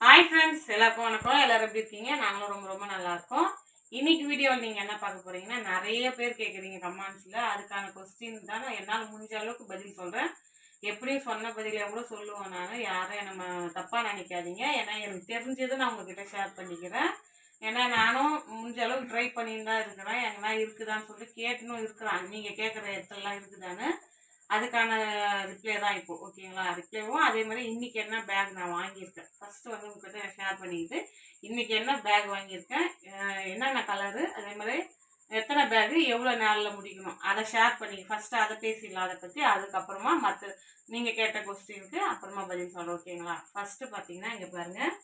Hi friends எல்லாருக்கும் வணக்கம். எல்லாரும் எப்படி இருக்கீங்க? நாங்களும் ரொம்ப ரொம்ப நல்லா இருக்கோம் இன்னைக்கு வீடியோவில் நீங்கள் என்ன பார்க்க போறீங்கன்னா நிறைய பேர் கேட்குறீங்க கமெண்ட்ஸில் அதுக்கான கொஸ்டின் தான் நான் என்னால் முடிஞ்ச அளவுக்கு பதில் சொல்கிறேன் எப்படியும் சொன்ன பதிலை கூட சொல்லுவோம் நான். யாரும் நம்ம தப்பாக நினைக்காதீங்க. ஏன்னா எனக்கு தெரிஞ்சதை நான் உங்ககிட்ட ஷேர் பண்ணிக்கிறேன். ஏன்னா நானும் முடிஞ்ச அளவுக்கு ட்ரை பண்ணிட்டு தான் இருக்கிறேன். எங்கன்னா இருக்குதான்னு சொல்லிட்டு கேட்டுன்னு இருக்கிறான் நீங்கள் கேட்குற இடத்துலலாம் இருக்குதான்னு. அதுக்கான ரிப்ளை தான் இப்போ ஓகேங்களா ரிப்ளைவும் அதே மாதிரி இன்னைக்கு என்ன பேக் நான் வாங்கியிருக்கேன். ஃபர்ஸ்ட் வந்து உங்ககிட்ட ஷேர் பண்ணிக்கிட்டு இன்னைக்கு என்ன பேக் வாங்கியிருக்கேன்? என்னென்ன கலரு அதே மாதிரி எத்தனை பேகு எவ்வளோ நாளில் முடிக்கணும்? அதை ஷேர் பண்ணி ஃபர்ஸ்ட் அதை பேசிடலாம் அதை பற்றி அதுக்கப்புறமா மற்ற நீங்கள் கேட்ட கொஸ்டினுக்கு அப்புறமா பதில் சொல்கிறேன் ஓகேங்களா ஃபர்ஸ்ட்டு பார்த்தீங்கன்னா இங்கே பாருங்கள்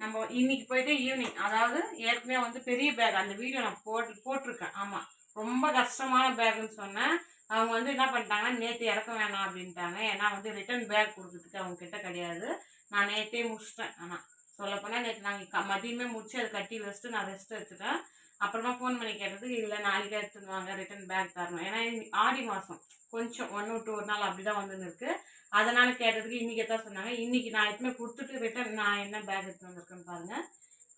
நம்ம இன்னைக்கு போயிட்டு ஈவினிங் அதாவது ஏற்கனவே வந்து பெரிய பேக் அந்த வீடியோ நான் போட்டு போட்டிருக்கேன். ஆமாம் ரொம்ப கஷ்டமான பேக்குன்னு சொன்னேன். அவங்க வந்து என்ன பண்ணிட்டாங்கன்னா நேற்று இறக்க வேணாம் அப்படின்ட்டாங்க. ஏன்னா வந்து ரிட்டர்ன் பேக் கொடுக்கறதுக்கு அவங்க கிட்ட கிடையாது. நான் நேற்றே முடிச்சிட்டேன். ஆனால் சொல்லப்போனால் நேற்று நாங்கள் மதியமே முடிச்சு அதை கட்டி வச்சுட்டு நான் ரெஸ்ட் எடுத்துட்டேன். அப்புறமா ஃபோன் பண்ணி கேட்டதுக்கு இல்லை நாளைக்கே எடுத்துன்னு வாங்க ரிட்டன் பேக் தரணும். ஏன்னா ஆடி மாதம் கொஞ்சம் ஒன் விட்டு ஒரு நாள் அப்படி தான் வந்துன்னு இருக்கு. கேட்டதுக்கு இன்றைக்கி தான் சொன்னாங்க. இன்னைக்கு நான் எதுவுமே கொடுத்துட்டு ரிட்டர்ன் நான் என்ன பேக் எடுத்து வந்திருக்கேன்னு பாருங்கள்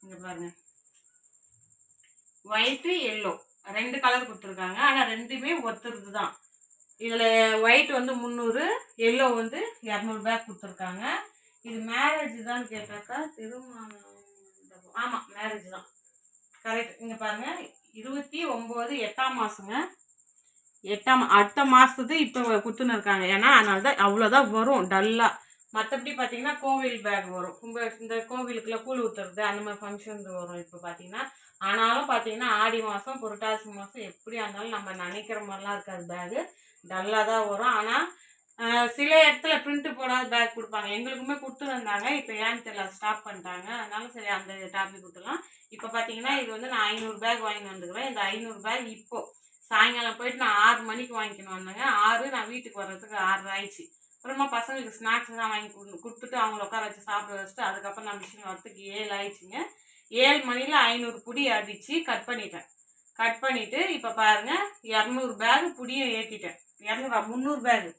இங்கே பாருங்கள் ஒயிட்டு எல்லோ ரெண்டு கலர் கொடுத்துருக்காங்க. ஆனால் ரெண்டுமே ஒத்துறது தான் இதில் ஒயிட் வந்து முந்நூறு எல்லோ வந்து இரநூறு பேக் கொடுத்துருக்காங்க. இது மேரேஜ் தான் கேட்டாக்கா திருமணம். ஆமாம் மேரேஜ் தான். கரெக்ட் இங்கே பாருங்கள் இருபத்தி ஒம்பது எட்டாம் மாதங்க எட்டாம் அடுத்த மாதத்து இப்போ கொடுத்துன்னு இருக்காங்க. ஏன்னா அதனால தான் அவ்வளோதான் வரும் டல்லாக மற்றபடி பார்த்தீங்கன்னா கோவில் பேக் வரும். கும்ப இந்த கோவிலுக்குள்ள கூழ் ஊற்றுறது அந்த மாதிரி ஃபங்க்ஷன் வரும். இப்போ பார்த்தீங்கன்னா ஆனாலும் பார்த்தீங்கன்னா ஆடி மாதம் புரட்டாசி மாதம் எப்படியா இருந்தாலும் நம்ம நினைக்கிற மாதிரிலாம் இருக்காது பேகு டல்லாக தான் வரும். ஆனால் சில இடத்துல பிரிண்ட் போடாத பேக் கொடுப்பாங்க. எங்களுக்குமே கொடுத்துருந்தாங்க இப்போ ஏன்னு தெரியல ஸ்டாப் பண்ணிட்டாங்க. அதனால சரி அந்த டாபிக் கொடுத்துலாம் இப்போ பார்த்தீங்கன்னா இது வந்து நான் ஐநூறு பேக் வாங்கி வந்துக்கிறேன் இந்த ஐநூறு பேக் இப்போ சாயங்காலம் போயிட்டு நான் ஆறு மணிக்கு வாங்கிக்கணும் வந்தேங்க. ஆறு நான் வீட்டுக்கு வர்றதுக்கு ஆறு ஆயிடுச்சு. அப்புறமா பசங்களுக்கு ஸ்நாக்ஸ் தான் வாங்கி கொடு- கொடுத்துட்டு அவங்கள உட்கார வச்சு சாப்பிட வச்சுட்டு அதுக்கப்புறம் நான் மிஷின் வரத்துக்கு ஏழு ஆயிடுச்சுங்க. ஏழு மணியில் ஐநூறு புடி அடித்து கட் பண்ணிட்டேன். கட் பண்ணிவிட்டு இப்போ பாருங்கள் இரநூறு பேகு புடியை ஏற்றிட்டேன் இரநூறு முந்நூறு பேகு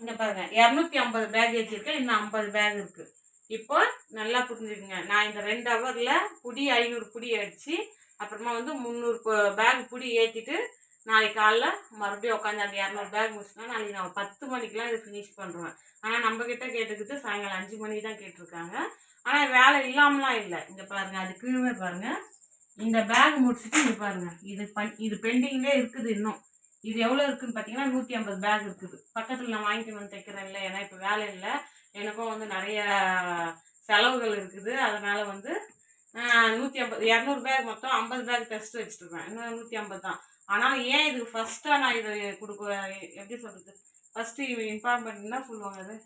இங்கே பாருங்கள் இரநூத்தி ஐம்பது பேக் ஏற்றிருக்கேன் இன்னும் ஐம்பது பேக் இருக்குது இப்போ நல்லா புரிஞ்சுக்குங்க. நான் இந்த ரெண்டு ஹவரில் புடி ஐநூறு புடி அடித்து அப்புறமா வந்து முந்நூறு பேக் புடி ஏற்றிட்டு நாளைக்கு காலைல மறுபடியும் உட்காந்து அந்த இரநூறு பேக் முடிச்சுனா நாளைக்கு நான் பத்து மணிக்கெலாம் இது ஃபினிஷ் பண்ணுறேன் ஆனால் நம்மக்கிட்ட கேட்டுக்கிட்டு சாயங்காலம் அஞ்சு மணிக்கு தான் கேட்டிருக்காங்க. ஆனால் வேலை இல்லாமலாம் இல்லை. இங்கே பாருங்கள் அது கீழே பாருங்கள் இந்த பேக் முடிச்சுட்டு இங்கே பாருங்கள் இது பண் இது பெண்டிங்லேயே இருக்குது இன்னும். இது எவ்வளோ இருக்குதுன்னு பார்த்தீங்கன்னா நூற்றி ஐம்பது பேக் இருக்குது. பக்கத்தில் நான் வாங்கிட்டு வந்து தைக்கிறேன் இல்லை. ஏன்னா இப்போ வேலை இல்லை. எனக்கும் வந்து நிறைய செலவுகள் இருக்குது. அதனால் வந்து நூற்றி ஐம்பது இரநூறு பேக் மொத்தம் ஐம்பது பேக் டெஸ்ட் வச்சுருக்கேன் இன்னும் நூற்றி ஐம்பது தான். ஆனால் ஏன் இது ஃபஸ்ட்டாக நான் இதை கொடுக்க எப்படி சொல்கிறது ஃபஸ்ட்டு இன்ஃபார்ம் பண்ணினா சொல்லுவாங்க அது.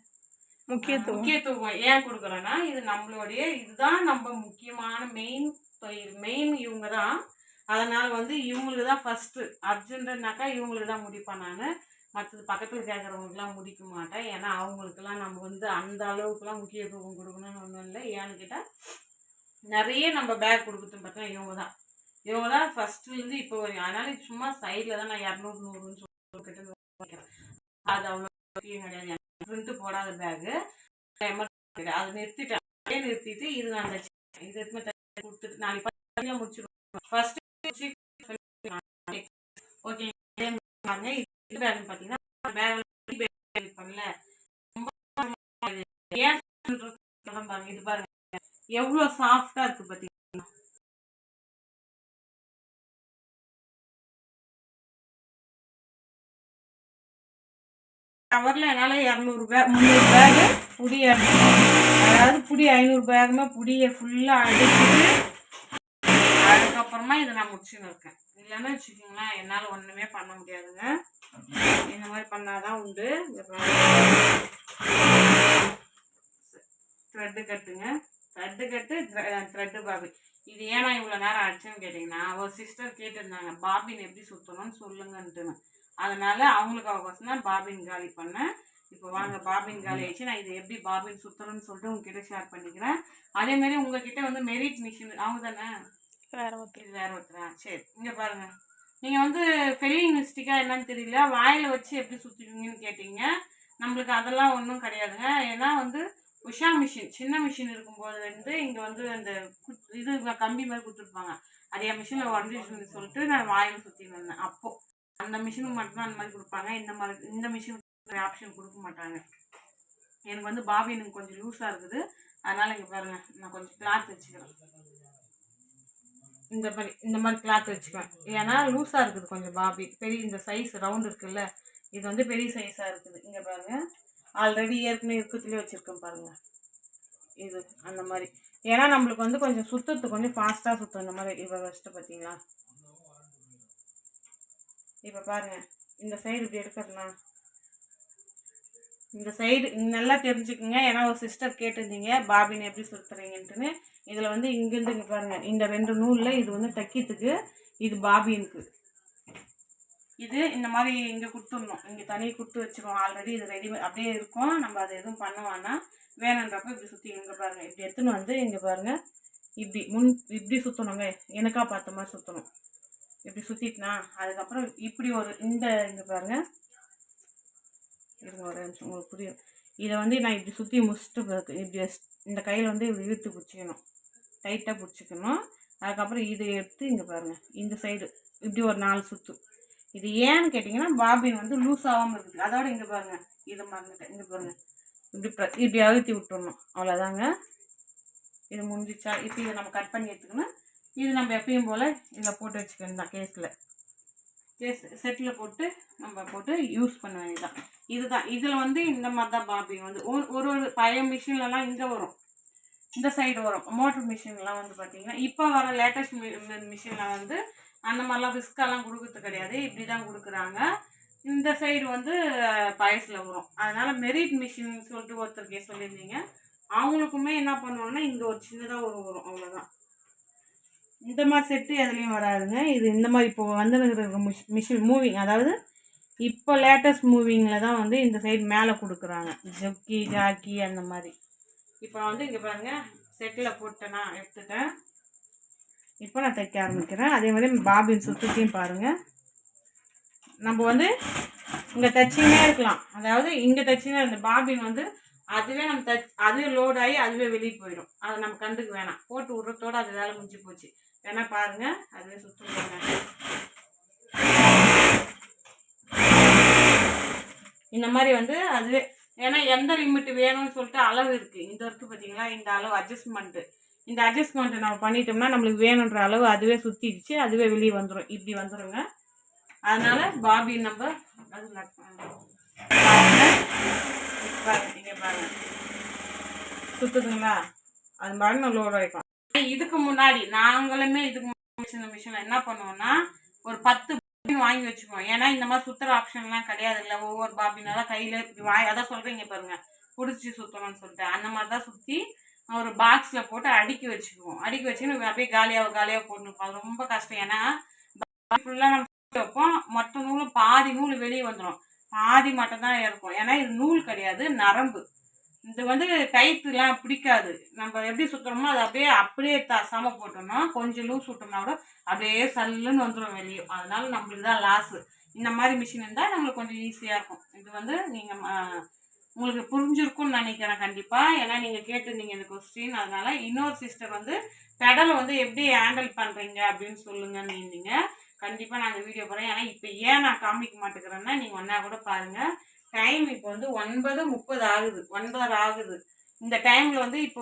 முக்கியத்துவம். முக்கியத்துவம் ஏன் கொடுக்குறேன்னா இது நம்மளுடைய இதுதான் நம்ம முக்கியமான மெயின் மெயின் இவங்க தான். அதனால வந்து இவங்களுக்கு தான் ஃபஸ்ட்டு அர்ஜென்ட்னாக்கா இவங்களுக்கு தான் முடிப்பேன் நான். மற்றது பக்கத்தில் கேட்குறவங்களுக்குலாம் முடிக்க மாட்டேன். ஏன்னா அவங்களுக்குலாம் நம்ம வந்து அந்த அளவுக்குலாம் முக்கியத்துவம் கொடுக்கணும்னு ஒன்றும் இல்லை. ஏன்னு கேட்டால் நிறைய நம்ம பேக் கொடுக்குறது பார்த்தா இவங்க தான். இவங்க தான் ஃபஸ்ட்டுலேருந்து இப்போ வரையும். அதனால சும்மா சைடில் தான் நான் இரநூறு நூறுன்னு சொல்லிட்டு அது அவ்வளோ முக்கியம் கிடையாது. பிரிண்ட் போடாத பேகு அதை நிறுத்திட்டேன். அப்படியே நிறுத்திட்டு இது நான் அந்த இது எடுத்துன்னு கொடுத்துட்டு நாளைக்கு பத்து முடிச்சிருவேன் ஃபர்ஸ்ட் ஓகே இது பேக் பார்த்தீங்கன்னா பேக் பண்ணல. ரொம்ப ஏன் பாருங்க. இது பாருங்க. எவ்வளோ சாஃப்டா இருக்கு பார்த்தீங்கன்னா கவரில் என்னால் இரநூறு பேக் முந்நூறு பேகு புடி அடிக்கணும் அதாவது புடி ஐநூறு பேகுமே புடியை ஃபுல்லாக அடிச்சுட்டு அதுக்கப்புறமா இதை நான் முடிச்சுன்னு இருக்கேன். இல்லைன்னா வச்சுக்கோங்களேன் என்னால் ஒன்றுமே பண்ண முடியாதுங்க. இந்த மாதிரி பண்ணாதான் உண்டு. த்ரெட்டு கட்டுங்க. த்ரெட்டு கட்டு த்ரெட்டு பாபி. இது ஏன் நான் இவ்வளோ நேரம் அடிச்சேன்னு கேட்டிங்கன்னா ஒரு சிஸ்டர் கேட்டிருந்தாங்க பாபின் எப்படி சுற்றணும்னு சொல்லுங்கன்ட்டுன்னு. அதனால அவங்களுக்கு அவகாசம் தான் பாபின் காலி பண்ணேன். இப்போ வாங்க பாபின் காலி ஆயிடுச்சு. நான் இதை எப்படி பாபின் சுற்றணும்னு சொல்லிட்டு உங்ககிட்ட ஷேர் பண்ணிக்கிறேன். அதே மாதிரி உங்ககிட்ட வந்து மெரிட் மிஷின் அவங்க தானே? வேற ஒருத்தர். வேற ஒருத்தரா? சரி இங்க பாருங்க. நீங்க வந்து ஃபெல்லிங் மிஸ்டிக்கா என்னன்னு தெரியல. வாயில வச்சு எப்படி சுத்துவீங்கன்னு கேட்டீங்க. நம்மளுக்கு அதெல்லாம் ஒன்றும் கிடையாதுங்க. ஏன்னா வந்து உஷா மிஷின் சின்ன மிஷின் இருக்கும்போது வந்து இங்கே வந்து அந்த இது கம்பி மாதிரி கொடுத்துருப்பாங்க. அது என் மிஷினில் உடஞ்சிச்சுன்னு சொல்லிட்டு நான் வாயில் சுற்றி வந்தேன் அப்போது அந்த மிஷினுக்கு மட்டும்தான் அந்த மாதிரி கொடுப்பாங்க. இந்த மாதிரி இந்த மிஷினுக்கு ஆப்ஷன் கொடுக்க மாட்டாங்க. எனக்கு வந்து பாபி எனக்கு கொஞ்சம் லூஸாக இருக்குது. அதனால் இங்கே பாருங்க நான் கொஞ்சம் கிளாத் வச்சுக்கிறேன். இந்த மாதிரி இந்த மாதிரி கிளாத் வச்சுக்குவேன். ஏன்னா லூஸாக இருக்குது கொஞ்சம் பாபி. பெரிய இந்த சைஸ் ரவுண்ட் இருக்குல்ல இது வந்து பெரிய சைஸாக இருக்குது. இங்கே பாருங்க. ஆல்ரெடி ஏற்கனவே இருக்கத்துலேயே வச்சுருக்கேன் பாருங்க. இது அந்த மாதிரி. ஏன்னா நம்மளுக்கு வந்து கொஞ்சம் சுத்தத்துக்கு கொஞ்சம் ஃபாஸ்ட்டாக சுத்தம் இந்த மாதிரி இப்போ ஃபஸ்ட்டு பார்த்தீங்களா? இப்போ பாருங்கள் இந்த சைடு இப்படி எடுக்கிறதுனா இந்த சைடு நல்லா தெரிஞ்சுக்குங்க. ஏன்னா ஒரு சிஸ்டர் கேட்டிருந்தீங்க பாபின் எப்படி சுற்றுறீங்கன்ட்டுன்னு இதில் வந்து இங்கேருந்து இங்கே பாருங்கள் இந்த ரெண்டு நூலில் இது வந்து தைக்கிறதுக்கு இது பாபினுக்கு. இது இந்த மாதிரி இங்கே கொடுத்துடணும். இங்கே தனி கொடுத்து வச்சிருவோம். ஆல்ரெடி இது ரெடி அப்படியே இருக்கும். நம்ம அதை எதுவும் பண்ண வேணாம். வேணுன்றப்ப இப்படி சுற்றி இங்கே பாருங்கள் இப்படி எடுத்துன்னு வந்து இங்கே பாருங்கள் இப்படி முன் இப்படி சுற்றணுங்க எனக்கா பார்த்த மாதிரி சுற்றணும் இப்படி சுற்றிட்டுனா அதுக்கப்புறம் இப்படி ஒரு இந்த இங்கே பாருங்கள் இருங்க ஒரு நிமிஷம் உங்களுக்கு புரியும். இதை வந்து நான் இப்படி சுற்றி முடிச்சுட்டு இப்படி இந்த கையில் வந்து இப்படி இழுத்து பிடிச்சிக்கணும். டைட்டாக பிடிச்சிக்கணும். அதுக்கப்புறம் இதை எடுத்து இங்கே பாருங்கள் இந்த சைடு இப்படி ஒரு நாலு சுற்று இது ஏன்னு கேட்டிங்கன்னா பாபின் வந்து லூஸ் ஆகாமல் இருக்குது. அதோட இங்கே பாருங்கள் இதை மறந்துட்டேன் இங்கே பாருங்கள் இப்படி ப்ர- இப்படி அழுத்தி விட்டுடணும் அவ்வளோதாங்க இது முடிஞ்சிச்சா? இப்போ இதை நம்ம கட் பண்ணி எடுத்துக்கணும். இது நம்ம எப்பயும் போல் இதில் போட்டு வச்சுக்கணும் தான் கேஸில். கேஸ் செட்டில் போட்டு நம்ம போட்டு யூஸ் பண்ண வேண்டியதான் இதுதான். இதில் வந்து இந்த மாதிரி தான் பாப்பிங் வந்து ஒரு ஒரு ஒரு பழைய மிஷின்லலாம் இங்கே வரும். இந்த சைடு வரும். மோட்டர் மிஷின்லாம் வந்து பார்த்தீங்கன்னா இப்போ வர லேட்டஸ்ட் மிஷினில் வந்து அந்த மாதிரிலாம் விஸ்காலாம் கொடுக்கறது கிடையாது. இப்படி தான் கொடுக்குறாங்க. இந்த சைடு வந்து பயசில் வரும். அதனால் மெரிட் மிஷின் சொல்லிட்டு ஒருத்தருக்கே சொல்லியிருந்தீங்க. அவங்களுக்குமே என்ன பண்ணுவோம்னா இங்கே ஒரு சின்னதாக ஒரு வரும். அவ்வளோதான் இந்த மாதிரி செட்டு எதுலேயும் வராதுங்க. இது இந்த மாதிரி இப்போ வந்துருக்கிற மிஷின் மூவிங் அதாவது இப்போ லேட்டஸ்ட் மூவிங்கில் தான் வந்து இந்த சைடு மேலே கொடுக்குறாங்க. ஜொக்கி ஜாக்கி அந்த மாதிரி. இப்போ வந்து இங்கே பாருங்கள் செட்டில் போட்டேன்னா எடுத்துட்டேன். இப்போ நான் தைக்க ஆரம்பிக்கிறேன். அதே மாதிரி பாபின் சுத்தத்தையும் பாருங்கள் நம்ம வந்து இங்கே தைச்சினே இருக்கலாம். அதாவது இங்கே தச்சினா இந்த பாபின் வந்து அதுவே நம்ம தச் அதுவே லோட் ஆகி அதுவே வெளியே போயிடும். அதை நம்ம கண்டுக்கு வேணாம். போட்டு விட்றதோட அது வேலை முடிஞ்சு போச்சு. வேணால் பாருங்கள் அதுவே சுத்தம் இந்த மாதிரி வந்து அதுவே ஏன்னா எந்த லிமிட் வேணும்னு சொல்லிட்டு அளவு இருக்குது இந்த இருக்கு பார்த்தீங்களா இந்த அளவு அட்ஜஸ்ட்மெண்ட்டு இந்த அட்ஜஸ்ட்மெண்ட்டை நம்ம பண்ணிட்டோம்னா நம்மளுக்கு வேணுன்ற அளவு அதுவே சுற்றிடுச்சு அதுவே வெளியே வந்துடும் இப்படி வந்துடுங்க அதனால் பாபி நம்ம அது பாருங்க. இங்கே பாருங்க. சுத்துதுங்களா? அது மாதிரி நான் லோடு வைக்கலாம் இதுக்கு முன்னாடி நாங்களுமே இதுக்கு மிஷின் மிஷின் என்ன பண்ணுவோம்னா ஒரு பத்து பாபின் வாங்கி வச்சுக்குவோம். ஏன்னா இந்த மாதிரி சுத்துற ஆப்ஷன்லாம் கிடையாது இல்லை ஒவ்வொரு பாபினால கையில் இப்படி வாய் அதான் சொல்கிறீங்க பாருங்க பிடிச்சி சுற்றணும்னு சொல்லிட்டு. அந்த மாதிரி தான் சுற்றி ஒரு பாக்ஸில் போட்டு அடுக்கி வச்சுக்குவோம். அடுக்கி வச்சுன்னு அப்படியே காலியாக காலியாக போட்டுருப்போம். அது ரொம்ப கஷ்டம். ஏன்னா ஃபுல்லாக நம்ம வைப்போம். மொத்த நூலும் பாதி நூல் வெளியே வந்துடும் பாதி மட்டும் தான் இருக்கும் ஏன்னா இது நூல் கிடையாது நரம்பு. இது வந்து டைட்டுலாம் பிடிக்காது. நம்ம எப்படி சுற்றுறோமோ அதை அப்படியே அப்படியே த போட்டோம்னா கொஞ்சம் லூஸ் விட்டோம்னா கூட அப்படியே சல்லுன்னு வந்துடும் வெளியே. அதனால நம்மளுக்கு தான் லாஸு இந்த மாதிரி மிஷின் இருந்தால் நம்மளுக்கு கொஞ்சம் ஈஸியாக இருக்கும். இது வந்து நீங்கள் உங்களுக்கு புரிஞ்சிருக்கும்னு நினைக்கிறேன் கண்டிப்பாக ஏன்னா நீங்கள் கேட்டிருந்தீங்க இந்த கொஸ்டின் அதனால இன்னொரு சிஸ்டர் வந்து பெடலை வந்து எப்படி ஹேண்டில் பண்ணுறீங்க அப்படின்னு சொல்லுங்கன்னு இருந்தீங்க. கண்டிப்பாக நான் வீடியோ போகிறேன் ஏன்னா இப்போ ஏன் நான் காமிக்க மாட்டேங்கிறேன்னா நீங்கள் ஒன்றா கூட பாருங்கள் டைம் இப்போ வந்து ஒன்பது முப்பது ஆகுது ஒன்பதரை ஆகுது. இந்த டைமில் வந்து இப்போ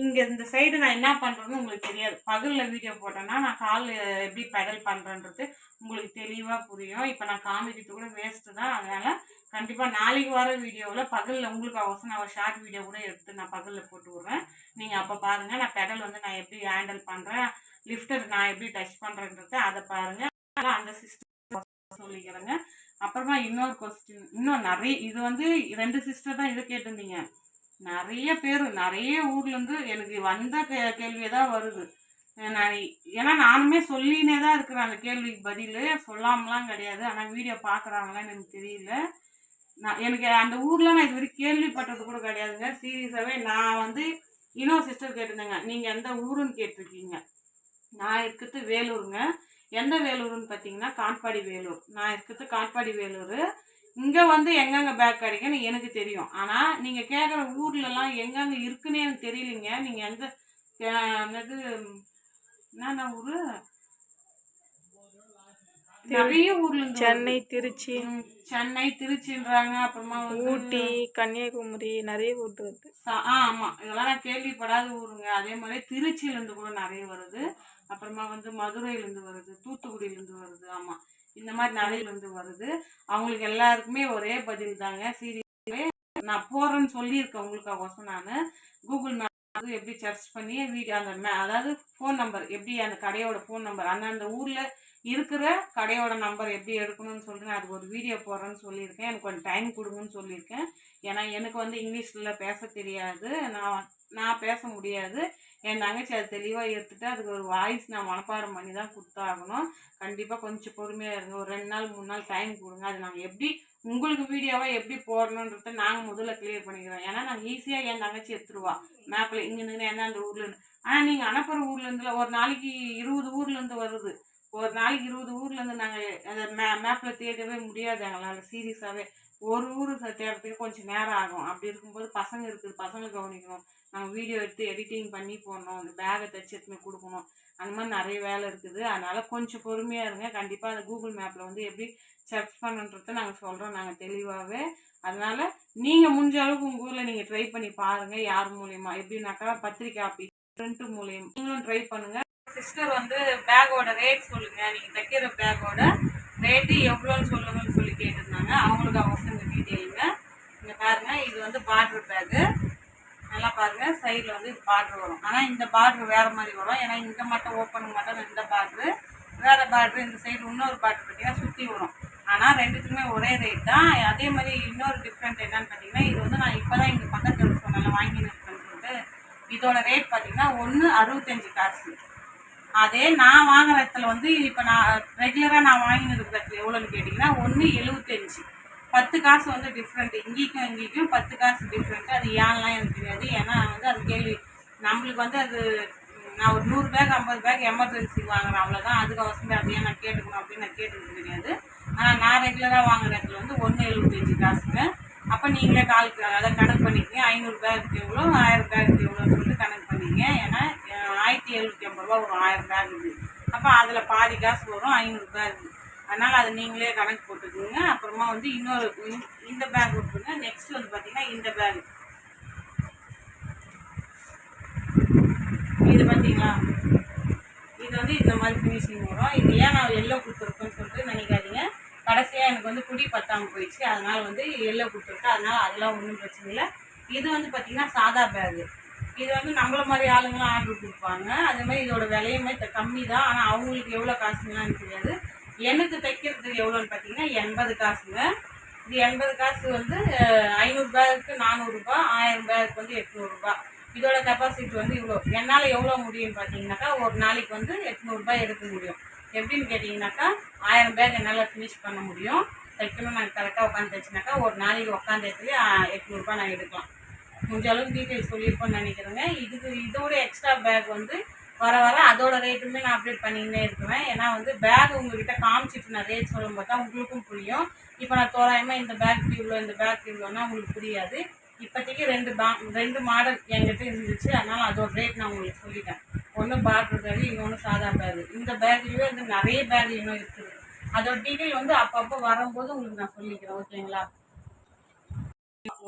இங்கே இந்த சைடு நான் என்ன பண்ணுறேன்னு உங்களுக்கு தெரியாது. பகலில் வீடியோ போட்டேன்னா நான் கால் எப்படி பெடல் பண்ணுறேன்றது உங்களுக்கு தெளிவாக புரியும். இப்போ நான் காமிக்கிறது கூட வேஸ்ட்டு தான். அதனால் கண்டிப்பாக நாளைக்கு வர வீடியோவில் பகலில் உங்களுக்கு அவசரம் நான் ஒரு ஷார்ட் வீடியோ கூட எடுத்து நான் பகலில் போட்டு விட்றேன். நீங்கள் அப்போ பாருங்கள் நான் பெடல் வந்து நான் எப்படி ஹேண்டில் பண்ணுறேன் லிஃப்டர் நான் எப்படி டச் பண்ணுறேன்றத அதை பாருங்கள் அந்த சிஸ்டம் சொல்லிக்கிறேங்க. அப்புறமா இன்னொரு கொஸ்டின் இன்னும் நிறைய இது வந்து ரெண்டு சிஸ்டர் தான் இதை கேட்டிருந்தீங்க. நிறைய பேர் நிறைய ஊர்லேருந்து எனக்கு வந்த கே கேள்வியே தான் வருது. நான் ஏன்னா நானுமே சொல்லினே தான் இருக்கிறேன் அந்த கேள்விக்கு பதில். சொல்லாமலாம் கிடையாது. ஆனால் வீடியோ பார்க்குறாங்களான்னு எனக்கு தெரியல. நான் எனக்கு அந்த ஊரில் நான் இது வரைக்கும் கேள்விப்பட்டது கூட கிடையாதுங்க. சீரியஸாகவே நான் வந்து இன்னொரு சிஸ்டர் கேட்டிருந்தேங்க. நீங்கள் எந்த ஊருன்னு கேட்டிருக்கீங்க? நான் இருக்கிறது வேலூருங்க. எந்த வேலூர்னு பார்த்தீங்கன்னா காட்பாடி வேலூர். நான் இருக்கிறது காட்பாடி வேலூர். இங்கே வந்து எங்கெங்க பேக் கிடைக்குன்னு எனக்கு தெரியும். ஆனால் நீங்கள் கேட்குற ஊர்லலாம் எங்கெங்க இருக்குன்னே எனக்கு தெரியலைங்க. நீங்கள் எந்த என்னது என்னென்ன ஊர்? நிறைய ஊர்ல சென்னை திருச்சி. சென்னை திருச்சின்றாங்க. அப்புறமா ஊட்டி கன்னியாகுமரி நிறைய ஊர் வருது ஆ ஆமாம் இதெல்லாம் நான் கேள்விப்படாத ஊருங்க. அதே மாதிரி திருச்சியிலேருந்து கூட நிறைய வருது. அப்புறமா வந்து மதுரையிலேருந்து வருது தூத்துக்குடியிலேருந்து வருது ஆமாம் இந்த மாதிரி நிறையிலேருந்து வருது. அவங்களுக்கு எல்லாருக்குமே ஒரே பதில் தாங்க சீரியஸே நான் போகிறேன்னு சொல்லியிருக்கேன் உங்களுக்காகோசம் நான். கூகுள் மேப் வந்து எப்படி சர்ச் பண்ணி வீடியோ அந்த மே அதாவது ஃபோன் நம்பர் எப்படி அந்த கடையோட ஃபோன் நம்பர் அந்தந்த ஊரில் இருக்கிற கடையோட நம்பர் எப்படி எடுக்கணும்னு சொல்லிட்டு நான் அதுக்கு ஒரு வீடியோ போடுறேன்னு சொல்லியிருக்கேன். எனக்கு கொஞ்சம் டைம் கொடுங்கன்னு சொல்லியிருக்கேன். ஏன்னா எனக்கு வந்து இங்கிலீஷில் பேச தெரியாது. நான் நான் பேச முடியாது. என் தங்கச்சி அது தெளிவாக எடுத்துட்டு அதுக்கு ஒரு வாய்ஸ் நான் மனப்பாடம் பண்ணி தான் கொடுத்தாகணும். கண்டிப்பாக கொஞ்சம் பொறுமையாக இருங்க. ஒரு ரெண்டு நாள் மூணு நாள் டைம் கொடுங்க. அது நாங்கள் எப்படி உங்களுக்கு வீடியோவாக எப்படி போடணுன்றத நாங்கள் முதல்ல கிளியர் பண்ணிக்கிறோம். ஏன்னா நாங்கள் ஈஸியாக என் தங்கச்சி எடுத்துருவா. மேப்பில் இங்கே நின்று என்ன அந்த ஊர்லேருந்து ஆனால் நீங்கள் அனுப்புகிற ஊர்லேருந்துல ஒரு நாளைக்கு இருபது ஊர்லேருந்து வருது. ஒரு நாளைக்கு இருபது ஊர்லேருந்து நாங்கள் அந்த மே மேப்பில் தேடவே முடியாது எங்களால். சீரியஸாகவே ஒரு ஊர் தேடுறதுக்கு கொஞ்சம் நேரம் ஆகும். அப்படி இருக்கும்போது பசங்க இருக்குது பசங்க கவனிக்கணும். நாங்கள் வீடியோ எடுத்து எடிட்டிங் பண்ணி போடணும். இந்த பேகை தைச்சி எடுத்துன்னு கொடுக்கணும். அந்த மாதிரி நிறைய வேலை இருக்குது. அதனால் கொஞ்சம் பொறுமையாக இருங்க. கண்டிப்பாக அந்த கூகுள் மேப்பில் வந்து எப்படி சர்ச் பண்ணுன்றதை நாங்கள் சொல்கிறோம் நாங்கள் தெளிவாகவே அதனால் நீங்கள் முடிஞ்ச அளவுக்கு உங்கள் ஊரில் நீங்கள் ட்ரை பண்ணி பாருங்கள் யார் மூலயமா? எப்படின்னாக்கா பத்திரிக்கை ஆஃபீஸ் பிரிண்ட் மூலியம். நீங்களும் ட்ரை பண்ணுங்கள் சிஸ்டர் வந்து பேக்கோட ரேட் சொல்லுங்கள் நீங்கள் தைக்கிற பேக்கோட ரேட்டு எவ்வளோன்னு சொல்லுங்கள் சொல்லி அவங்களுக்கு அவசியம் இந்த டீட்டெயிலுங்க இங்கே பாருங்கள் இது வந்து பார்ட்ரு பேக்கு நல்லா பாருங்க சைடில் வந்து இது பார்ட்ரு வரும். ஆனால் இந்த பார்ட்ரு வேறு மாதிரி வரும். ஏன்னா இந்த மட்டும் ஓப்பன் மட்டும் இந்த பார்ட்ரு வேறு பார்ட்ரு இந்த சைடு இன்னொரு பார்ட்ரு பார்த்தீங்கன்னா சுற்றி வரும். ஆனால் ரெண்டுத்துக்குமே ஒரே ரேட் தான். அதே மாதிரி இன்னொரு டிஃப்ரெண்ட் என்னன்னு பார்த்தீங்கன்னா இது வந்து நான் இப்போ தான் இங்கே பக்கத்தில் சொன்னால வாங்கினேன் இருக்கேன்னு சொல்லிட்டு இதோட ரேட் பார்த்தீங்கன்னா ஒன்று அறுபத்தஞ்சு காசு. அதே நான் வாங்குற இடத்துல வந்து இப்போ நான் ரெகுலராக நான் வாங்கினது இடத்துல எவ்வளோன்னு கேட்டிங்கன்னா ஒன்று எழுபத்தஞ்சு பத்து காசு வந்து டிஃப்ரெண்ட் இங்கேக்கும் இங்கேக்கும் பத்து காசு டிஃப்ரெண்ட் அது ஏன்லாம் எனக்கு தெரியாது. ஏன்னா வந்து அது கேள்வி. நம்மளுக்கு வந்து அது நான் ஒரு நூறு பேக் ஐம்பது பேக் எமர்ஜென்சி வாங்குறேன் அவ்வளோதான் அதுக்கு அவசியம் அது ஏன் நான் கேட்டுக்கணும் அப்படின்னு நான் கேட்டுக்கிறது கிடையாது ஆனால் நான் ரெகுலராக வாங்குற இடத்துல வந்து ஒன்று எழுபத்தஞ்சு காசுங்க. அப்போ நீங்களே கால் அதை கணக்கு பண்ணிக்கங்க. ஐநூறு பேருக்கு எவ்வளோ ஆயிரம் பேருக்கு எவ்வளோன்னு சொல்லிட்டு கணக்கு பண்ணிக்கங்க. ஏன்னா ஆயிரத்தி எழுநூற்றி ஐம்பது ரூபா ஒரு ஆயிரம் பேக் இருக்குது அப்போ அதில் பாதி காசு வரும் ஐநூறு பேக் அதனால் அதை நீங்களே கணக்கு போட்டுக்கோங்க. அப்புறமா வந்து இன்னொரு இந்த- பேக் விட்டுருங்க நெக்ஸ்ட் வந்து பார்த்தீங்கன்னா இந்த பேக் இது பார்த்தீங்களா இது வந்து இந்த மாதிரி ஃபினிஷிங் வரும். இது ஏன் நான் எல்லோ கொடுத்துருக்கேன்னு சொல்லிட்டு நினைக்காதீங்க. கடைசியாக எனக்கு வந்து குடி பத்தாமல் போயிடுச்சு. அதனால் வந்து எல்லோ கொடுத்துருக்கேன். அதனால் அதெல்லாம் ஒன்றும் பிரச்சனை இல்லை. இது வந்து பார்த்திங்கன்னா சாதா பேகு இது வந்து நம்மள மாதிரி ஆளுங்களாம் ஆர்டர் கொடுப்பாங்க. அதே மாதிரி இதோட விலையுமே கம்மி தான் ஆனால் அவங்களுக்கு எவ்வளோ காசுங்களான்னு தெரியாது. எனக்கு தைக்கிறதுக்கு எவ்வளோன்னு பார்த்தீங்கன்னா எண்பது காசுங்க. இது எண்பது காசு வந்து ஐநூறுபாய்க்கு நானூறுரூபா ஆயிரம் ரூபாய்க்கு வந்து எட்நூறுரூபா இதோட கெப்பாசிட்டி வந்து இவ்வளோ. என்னால் எவ்வளோ முடியும்னு பார்த்தீங்கன்னாக்கா ஒரு நாளைக்கு வந்து எட்நூறுபா எடுக்க முடியும். எப்படின்னு கேட்டிங்கனாக்கா ஆயிரம் பேக் என்னால் ஃபினிஷ் பண்ண முடியும். தைக்கணும் நான் கரெக்டாக உட்காந்து தைச்சினாக்கா ஒரு நாளைக்கு உட்காந்து எடுத்துலேயே எட்நூறுபா நான் எடுக்கலாம். முடிஞ்ச அளவுக்கு டீட்டெயில்ஸ் சொல்லியிருப்போம்னு நினைக்கிறேங்க. இதுக்கு இதோட எக்ஸ்ட்ரா பேக் வந்து வர வர அதோட ரேட்டுமே நான் அப்டேட் பண்ணிக்கிட்டே இருக்கிறேன். ஏன்னா வந்து பேக் உங்ககிட்ட காமிச்சிட்டு நான் ரேட் சொல்லும் பார்த்தா உங்களுக்கும் புரியும். இப்போ நான் தோராயமாக இந்த பேக் இவ்வளோ இந்த பேக் இவ்வளோன்னா உங்களுக்கு புரியாது. இப்போதைக்கு ரெண்டு பா ரெண்டு மாடல் என்கிட்ட இருந்துச்சு. அதனால் அதோட ரேட் நான் உங்களுக்கு சொல்லிட்டேன். ஒன்று பார்டர் பேக் இன்னொன்று சாதா பேக் இந்த பேக்லேயே வந்து நிறைய பேக் இன்னும் இருக்குது. அதோட டீட்டெயில் வந்து அப்பப்போ வரும்போது உங்களுக்கு நான் சொல்லிக்கிறேன். ஓகேங்களா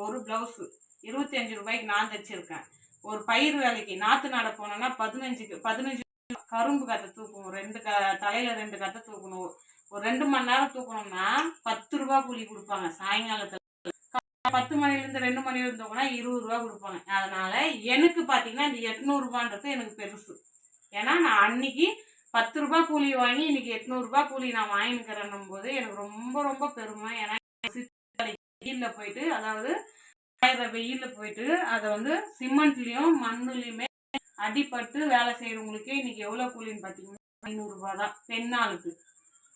ஒரு ப்ளவுஸு இருபத்தஞ்சு ரூபாய்க்கு நான் தைச்சிருக்கேன். ஒரு பயிர் வேலைக்கு நாற்று நட போனோன்னா பதினஞ்சுக்கு பதினஞ்சு கரும்பு கத்தை தூக்கணும் ரெண்டு க தலையில் ரெண்டு கத்தை தூக்கணும். ஒரு ரெண்டு மணி நேரம் தூக்கணும்னா பத்து ரூபா கூலி கொடுப்பாங்க சாயங்காலத்தில். பத்து மணிலேருந்து ரெண்டு மணிலேருந்து தூக்கினா இருபது ரூபா கொடுப்பாங்க. அதனால எனக்கு பார்த்தீங்கன்னா இந்த எட்நூறுபான்றது எனக்கு பெருசு. ஏன்னா நான் அன்னைக்கு பத்து ரூபா கூலி வாங்கி இன்னைக்கு எட்நூறுபா கூலி நான் வாங்கிக்கிறேன்னும் போது எனக்கு ரொம்ப ரொம்ப பெருமை. ஏன்னா வெயிலில் போயிட்டு அதாவது ஆயிரம் வெயிலில் போயிட்டு அதை வந்து சிமெண்ட்லேயும் மண்ணுலேயுமே அடிபட்டு வேலை செய்கிறவங்களுக்கே இன்னைக்கு எவ்வளோ கூலின்னு பார்த்தீங்கன்னா ஐநூறுரூபா தான் பெண்ணாளுக்கு.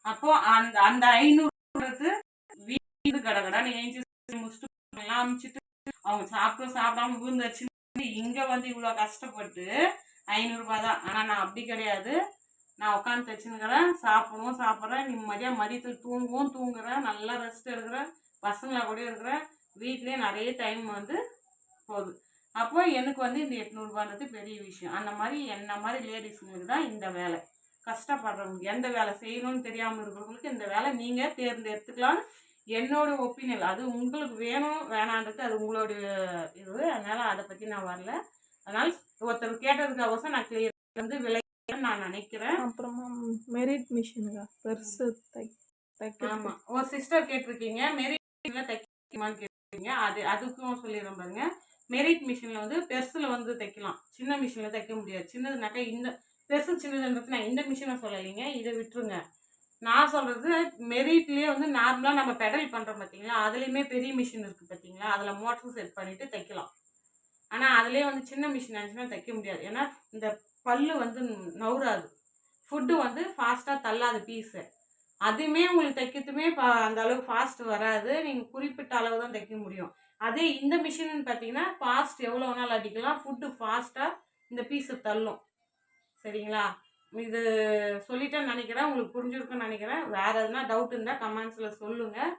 அப்போ அந்த அந்த ஐநூறு வீடு கடகடான்னு ஏஞ்சி முடிச்சுட்டு எல்லாம் அமுச்சிட்டு அவங்க சாப்பிட்டு சாப்பிடாம விழுந்துச்சு இங்கே வந்து இவ்வளோ கஷ்டப்பட்டு ஐநூறுரூபா தான். ஆனால் நான் அப்படி கிடையாது. நான் உட்காந்து தைச்சுன்னுக்கிறேன். சாப்பிடுவோம் சாப்பிட்றேன். நிம்மதியாக மதியத்தில் தூங்குவோம் தூங்குறேன். நல்லா ரெஸ்ட் எடுக்கிறேன். பசங்களா கூட இருக்கிறேன். வீட்லேயே நிறைய டைம் வந்து போகுது. அப்போ எனக்கு வந்து இந்த எட்நூறுபான்றது பெரிய விஷயம். அந்த மாதிரி என்ன மாதிரி லேடிஸுங்களுக்கு தான் இந்த வேலை. கஷ்டப்படுறவங்க எந்த வேலை செய்யணும்னு தெரியாமல் இருக்கிறவங்களுக்கு இந்த வேலை நீங்கள் தேர்ந்தெடுத்துக்கலாம்னு என்னோட ஒப்பீனியன் அது உங்களுக்கு வேணும் வேணான்றது அது உங்களுடைய இது. அதனால் அதை பற்றி நான் வரல. அதனால் ஒருத்தர் கேட்டதுக்கு அவசரம் நான் கிளியர் வந்து விலை நான் நினைக்கிறேன். அப்புறமா மெரிட் மிஷினுங்க பெருசு தைக்க ஆமாம் ஒரு சிஸ்டர் கேட்டிருக்கீங்க தைக்கலாமான்னு கேட்டிருக்கீங்க அது அதுக்கும் சொல்லிடுறேன் பாருங்க. மெரிட் மிஷினில் வந்து பெருசில் வந்து தைக்கலாம். சின்ன மிஷினில் தைக்க முடியாது. சின்னதுனாக்கா இந்த பெருசு சின்னதுன்றது நான் இந்த மிஷினை சொல்லலைங்க. இதை விட்டுருங்க. நான் சொல்கிறது மெரிட்லேயே வந்து நார்மலாக நம்ம பெடல் பண்ணுறோம் பார்த்தீங்களா அதுலேயுமே பெரிய மிஷின் இருக்குது பார்த்தீங்களா அதில் மோட்டர் செட் பண்ணிவிட்டு தைக்கலாம். ஆனால் அதுலேயே வந்து சின்ன மிஷின் ஆச்சுன்னா தைக்க முடியாது. ஏன்னா இந்த பல்லு வந்து நவுறாது. ஃபுட்டு வந்து ஃபாஸ்ட்டாக தள்ளாது பீஸு. அதுவுமே உங்களுக்கு தைக்கிறதுமே பா அந்த அளவுக்கு ஃபாஸ்ட் வராது. நீங்கள் குறிப்பிட்ட அளவு தான் தைக்க முடியும். அதே இந்த மிஷின்னு பார்த்தீங்கன்னா ஃபாஸ்ட் எவ்வளோ வேணாலும் அடிக்கலாம். ஃபுட்டு ஃபாஸ்ட்டாக இந்த பீஸை தள்ளும். சரிங்களா? இது சொல்லிட்டேன்னு நினைக்கிறேன். உங்களுக்கு புரிஞ்சிருக்குன்னு நினைக்கிறேன். வேறு எதுனா டவுட் இருந்தால் கமெண்ட்ஸில் சொல்லுங்கள்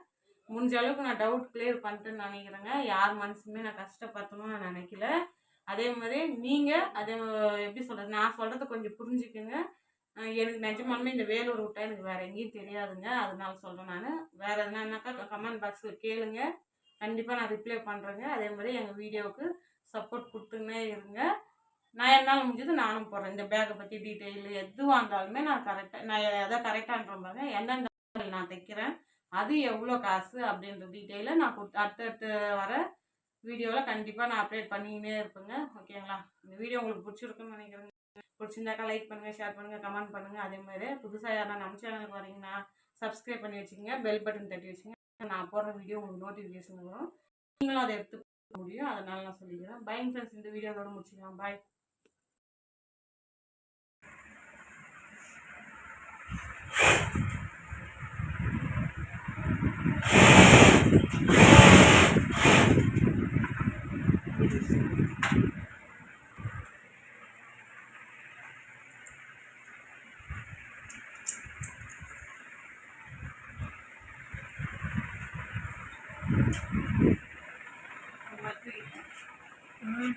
முடிஞ்ச அளவுக்கு நான் டவுட் கிளியர் பண்ணிட்டேன்னு நினைக்கிறேங்க. யார் மனசுமே நான் கஷ்டப்படுத்தணும்னு நான் நினைக்கல. அதே மாதிரி நீங்கள் அதே எப்படி சொல்கிறது நான் சொல்கிறத கொஞ்சம் புரிஞ்சுக்குங்க. எனக்கு நிஜமாலுமே இந்த வேலூர் விட்டா எனக்கு வேறு எங்கேயும் தெரியாதுங்க. அதனால சொல்கிறேன் நான். வேறு என்னன்னாக்கா கமெண்ட் பாக்ஸில் கேளுங்க. கண்டிப்பாக நான் ரிப்ளை பண்ணுறேங்க அதே மாதிரி எங்கள் வீடியோவுக்கு சப்போர்ட் கொடுத்துன்னே இருங்க. நான் என்னால் முடிஞ்சது நானும் போடுறேன். இந்த பேக்கை பற்றி டீட்டெயில் எதுவாக இருந்தாலுமே நான் கரெக்டாக நான் எதை கரெக்டான்ற பாருங்க. எந்தெந்த நான் தைக்கிறேன் அது எவ்வளோ காசு அப்படின்ற டீட்டெயிலை நான் கொடுத்து அடுத்தடுத்து வர வீடியோவில் கண்டிப்பாக நான் அப்டேட் பண்ணிக்கினே இருப்பேங்க. ஓகேங்களா? இந்த வீடியோ உங்களுக்கு பிடிச்சிருக்குன்னு நினைக்கிறேங்க. பிடிச்சிருந்தாக்கா லைக் பண்ணுங்கள் ஷேர் பண்ணுங்கள் கமெண்ட் பண்ணுங்கள் அதே மாதிரி புதுசாக யாரா நம்ம சேனலுக்கு வரீங்கன்னா சப்ஸ்கிரைப் பண்ணி வச்சுக்கோங்க பெல் பட்டன் தட்டி வச்சுங்க நான் போடுற வீடியோ உங்களுக்கு நோட்டிஃபிகேஷன் வரும். நீங்களும் அதை எடுத்து முடியும். அதனால நான் சொல்லிக்கிறேன். பைங் ஃப்ரெண்ட்ஸ் இந்த வீடியோவோட முடிச்சுக்கலாம். பாய் Thank you. Mm.